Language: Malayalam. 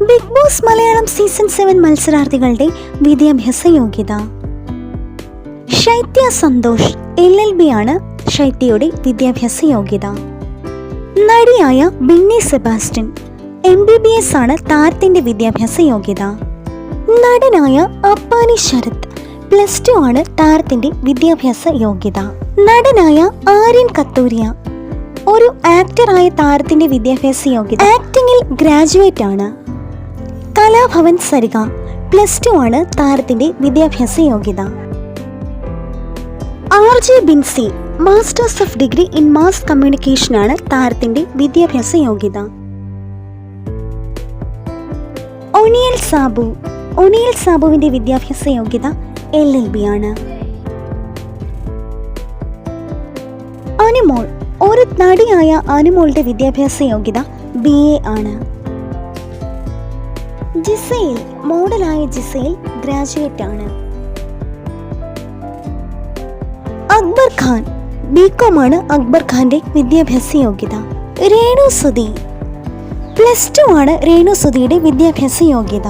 Big Boss Malayalam season seven മത്സരാർത്ഥികളുടെ വിദ്യാഭ്യാസ യോഗ്യത. ശൈത്യ സന്തോഷ് എൽ എൽ ബി ആണ് ശൈത്യയുടെ വിദ്യാഭ്യാസ യോഗ്യത. നടിയായ Binny Sebastian M B B S ആണ് താരത്തിന്റെ വിദ്യാഭ്യാസ യോഗ്യത. നടനായ അപ്പാനി ശരത് പ്ലസ് ടു ആണ് താരത്തിന്റെ വിദ്യാഭ്യാസ യോഗ്യത. നടനായ ആര്യൻ കത്തൂരിയ ഒരു ആക്ടറായ താരത്തിന്റെ വിദ്യാഭ്യാസ യോഗ്യത. ആക്ടിംഗിൽ ഗ്രാജുവേറ്റ് ആണ്. കലാഭവൻ സരിക. പ്ലസ് ടു ആണ് താരത്തിന്റെ വിദ്യാഭ്യാസ യോഗ്യത. R J Binsy masters of degree in mass communication ആണ് താരത്തിന്റെ വിദ്യാഭ്യാസ യോഗ്യത. ഒണിയൽ സാബു ഒണിയൽ സാബുവിന്റെ വിദ്യാഭ്യാസ യോഗ്യത എൽ എൽ ബി ആണ്. അനുമോൾ ഒരു നടിയായ അനുമോളുടെ വിദ്യാഭ്യാസ യോഗ്യത ബി എ ആണ്. ജിസയിൽ മോഡലായ ജിസയിൽ ഗ്രാജുവേറ്റ് ആണ് അക്ബർ ഖാൻ ബികോം ആണ് അക്ബർ ഖാന്റെ വിദ്യാഭ്യാസ യോഗ്യത. രേണു സുധി പ്ലസ് ടു ആണ് രേണു സുധിയുടെ വിദ്യാഭ്യാസ യോഗ്യത.